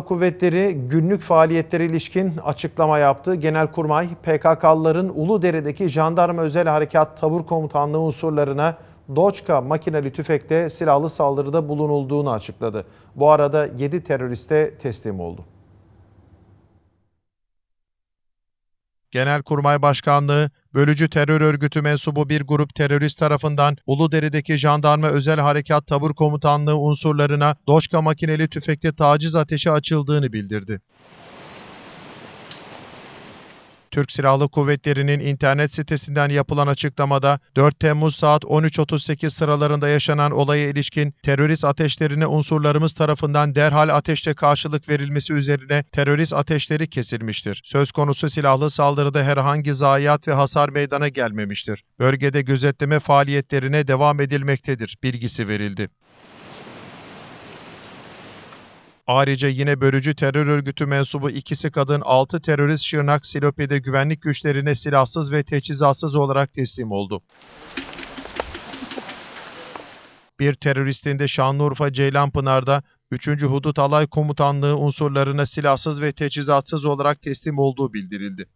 Kuvvetleri günlük faaliyetlere ilişkin açıklama yaptı. Genelkurmay PKK'lıların Uludere'deki Jandarma Özel Harekat Tabur Komutanlığı unsurlarına Doçka makineli tüfekle silahlı saldırıda bulunulduğunu açıkladı. Bu arada 7 teröriste teslim oldu. Genelkurmay Başkanlığı, bölücü terör örgütü mensubu bir grup terörist tarafından Uludere'deki Jandarma Özel Harekat Tabur Komutanlığı unsurlarına Doşka makineli tüfekle taciz ateşi açıldığını bildirdi. Türk Silahlı Kuvvetleri'nin internet sitesinden yapılan açıklamada 4 Temmuz saat 13.38 sıralarında yaşanan olaya ilişkin terörist ateşlerine unsurlarımız tarafından derhal ateşte karşılık verilmesi üzerine terörist ateşleri kesilmiştir. Söz konusu silahlı saldırıda herhangi zayiat ve hasar meydana gelmemiştir. Bölgede gözetleme faaliyetlerine devam edilmektedir bilgisi verildi. Ayrıca yine bölücü terör örgütü mensubu ikisi kadın 6 terörist Şırnak Silopi'de güvenlik güçlerine silahsız ve teçhizatsız olarak teslim oldu. Bir teröristin de Şanlıurfa Ceylanpınar'da 3. Hudut Alay Komutanlığı unsurlarına silahsız ve teçhizatsız olarak teslim olduğu bildirildi.